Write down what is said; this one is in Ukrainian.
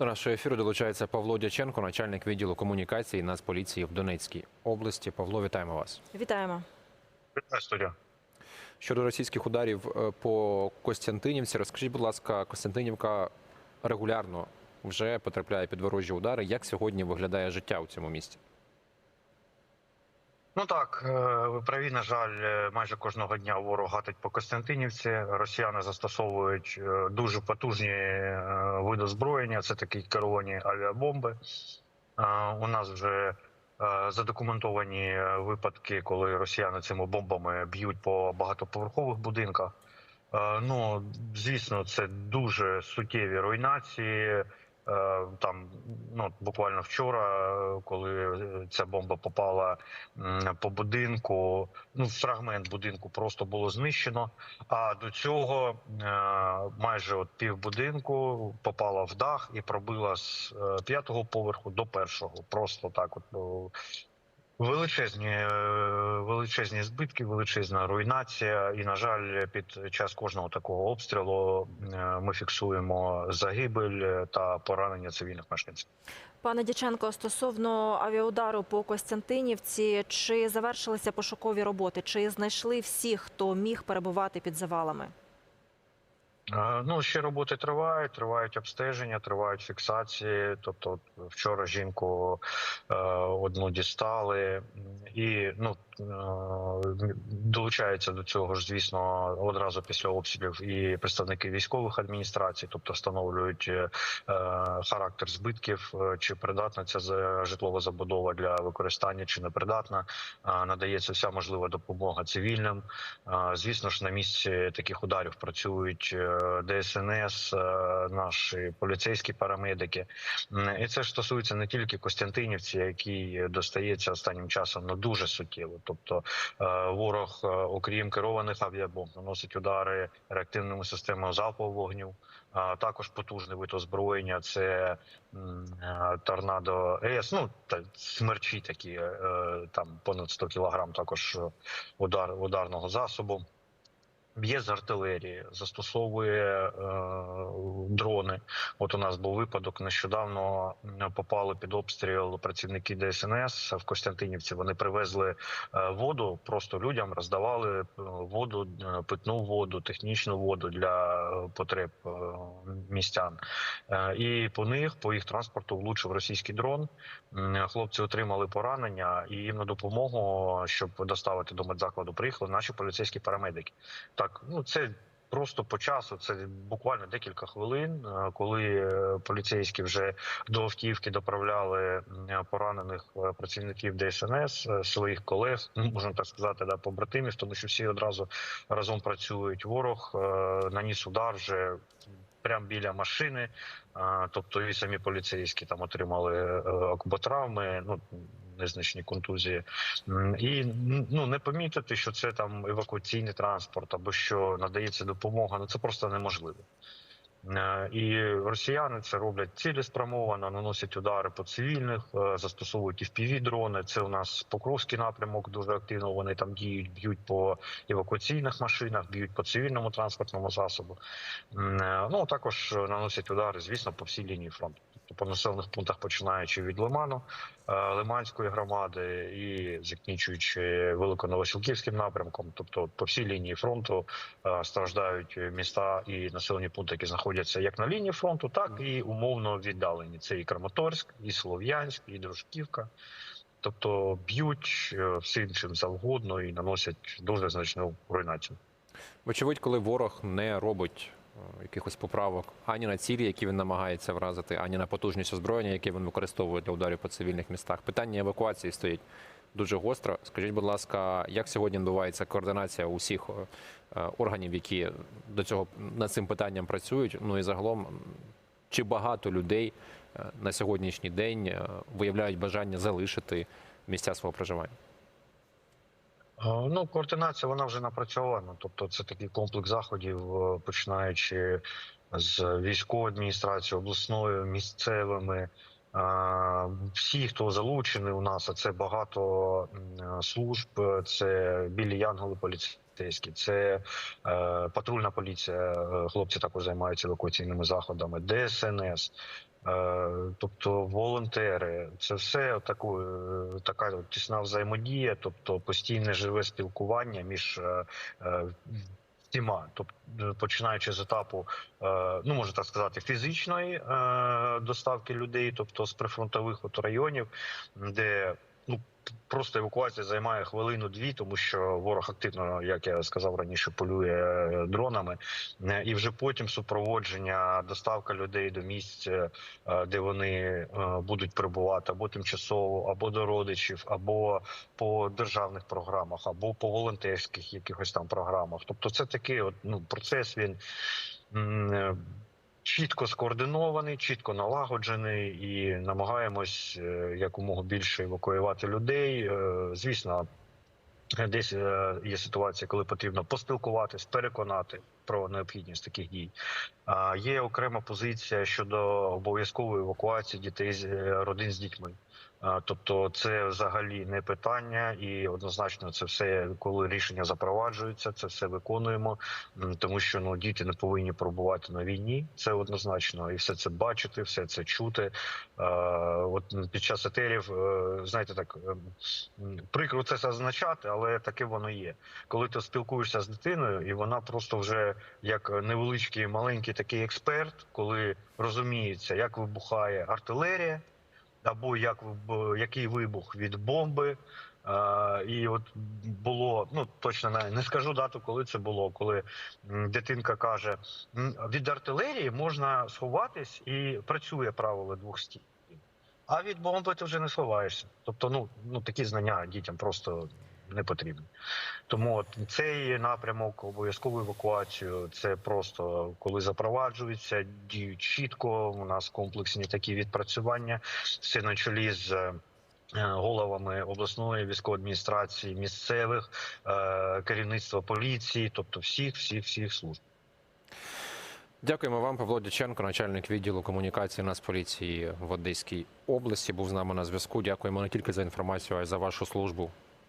До нашого ефіру долучається Павло Дяченко, начальник відділу комунікації Нацполіції в Донецькій області. Павло, вітаємо вас. Вітаємо. Вітаю. Щодо російських ударів е, по Костянтинівці, розкажіть, будь ласка, Костянтинівка регулярно вже потрапляє під ворожі удари. Як сьогодні виглядає життя у цьому місті? Ну так, е, ви праві, на жаль, е, майже кожного дня ворог гатить по Костянтинівці. Росіяни застосовують е, дуже потужні види озброєння. Це такі керовані авіабомби. У нас вже задокументовані випадки, коли росіяни цими бомбами б'ють по багатоповерхових будинках. Ну, звісно, це дуже суттєві руйнації. Е, Там ну буквально вчора, коли ця бомба попала по будинку, ну фрагмент будинку просто було знищено. А до цього е, майже от пів будинку попала в дах і пробила з е, п'ятого поверху до першого. Просто так, от ну, величезні, е, величезні збитки, величезна руйнація. І на жаль, під час кожного такого обстрілу е, ми фіксуємо загибель та поранення цивільних мешканців. Пане Дяченко, стосовно авіаудару по Костянтинівці, чи завершилися пошукові роботи? Чи знайшли всіх, хто міг перебувати під завалами? Е, Ну, ще роботи тривають, тривають обстеження, тривають фіксації. Тобто, вчора жінку е, одну дістали, і ну долучаються до цього ж, звісно, одразу після обстрілів і представники військових адміністрацій, тобто встановлюють е, характер збитків, е, чи придатна ця житлова забудова для використання, чи не придатна. Е, Надається вся можлива допомога цивільним. Е, Звісно ж, на місці таких ударів працюють е, ДСНС, е, наші поліцейські парамедики. І це ж стосується не тільки Костянтинівці, який достається останнім часом ну дуже суттєво. Тобто е, ворог, е, окрім керованих авіабомб, наносить удари реактивними системами залпового вогню. Також потужний вид озброєння це е, торнадо ЕС. Ну та смерчі такі там понад 100 кілограм. Також удар ударного засобу. Б'є з артилерії, застосовує е, дрони. От у нас був випадок. Нещодавно попали під обстріл працівники ДСНС в Костянтинівці. Вони привезли е, воду, просто людям роздавали е, воду, е, питну воду, технічну воду для потреб е, містян. Е, і по них, по їх транспорту, влучив російський дрон. Хлопці отримали поранення, і їм на допомогу, щоб доставити до медзакладу, приїхали наші поліцейські парамедики. Так, ну це просто по часу. Це буквально декілька хвилин, е, коли е, поліцейські вже до автівки доправляли поранених е, працівників ДСНС, своїх колег, ну, можна так сказати, да, побратимів, тому що всі одразу разом працюють. Ворог наніс удар вже. Прямо біля машини, тобто і самі поліцейські там отримали е, ну незначні контузії. І ну не помітити, що це там евакуаційний транспорт або що надається допомога. Ну це просто неможливо. Е, І росіяни це роблять цілеспрямовано, наносять удари по цивільних, е, застосовують і впіві дрони. Це у нас Покровський напрямок дуже активно. Вони там діють, б'ють по евакуаційних машинах, б'ють по цивільному транспортному засобу. Е, Ну також наносять удари, звісно, по всій лінії фронту. По населених пунктах, починаючи від Лиману, е, Лиманської громади і закінчуючи великоновосілківським напрямком, тобто по всій лінії фронту е, страждають міста і населені пункти, які знаходяться як на лінії фронту, так і умовно віддалені. Це і Краматорськ, і Слов'янськ, і Дружківка. Тобто б'ють е, всім чим завгодно і наносять дуже значну руйнацію. Вочевидь, коли ворог не робить якихось поправок ані на цілі, які він намагається вразити, ані на потужність озброєння, яке він використовує для ударів по цивільних містах. Питання евакуації стоїть дуже гостро. Скажіть, будь ласка, як сьогодні відбувається координація усіх е, органів, які до цього над цим питанням працюють? Ну і загалом, чи багато людей е, на сьогоднішній день е, виявляють бажання залишити місця свого проживання? Е, Ну, координація вона вже напрацьована. Тобто, це такий комплекс заходів, е, починаючи з військової адміністрації, обласною, місцевими. Е, Всі, хто залучений у нас, а це багато служб, це білі янголи поліцейські, це патрульна поліція. Хлопці також займаються евакуаційними заходами, ДСНС. Е, Тобто волонтери, це все таку, е, така тісна взаємодія, тобто постійне живе спілкування між е, всіма, тобто починаючи з етапу, ну можна так сказати, фізичної доставки людей, тобто з прифронтових от районів, де ну просто евакуація займає хвилину-дві, тому що ворог активно, як я сказав раніше, полює е, дронами, Е, і вже потім супроводження, доставка людей до місць, е, де вони будуть перебувати або тимчасово, або до родичів, або по державних програмах, або по волонтерських якихось там програмах. Тобто, це такий от ну процес. Він чітко скоординований, чітко налагоджений, і намагаємось е, якомога більше евакуювати людей. Е, Звісно, десь е, є ситуація, коли потрібно поспілкуватись, переконати про необхідність таких дій. Є окрема позиція щодо обов'язкової евакуації дітей з родин з дітьми. Тобто, це взагалі не питання, і однозначно це все, коли рішення запроваджується, це все виконуємо. Тому що ну діти не повинні пробувати на війні. Це однозначно, і все це бачити, все це чути. От під час етерів, е, знаєте, так ем, прикро це зазначати, але таке воно є. Коли ти спілкуєшся з дитиною, і вона просто вже як невеличкий маленький такий експерт, коли розуміється, як вибухає артилерія, або як який вибух від бомби. Е, і от було ну точно не, не скажу дату, коли це було. Коли дитинка каже: від артилерії можна сховатись і працює правило двох стін. А від бомби ти вже не сховаєшся. Тобто, ну ну такі знання дітям просто не потрібні. Тому цей напрямок обов'язкову евакуацію. Це просто коли запроваджується, діють чітко. У нас комплексні такі відпрацювання все на чолі з. е, Головами обласної військової адміністрації, місцевих е, керівництва поліції, тобто всіх, всіх, всіх служб. Дякуємо вам, Павло Дяченко, начальник відділу комунікації Нацполіції в Одеській області. Був з нами на зв'язку. Дякуємо не тільки за інформацію, а й за вашу службу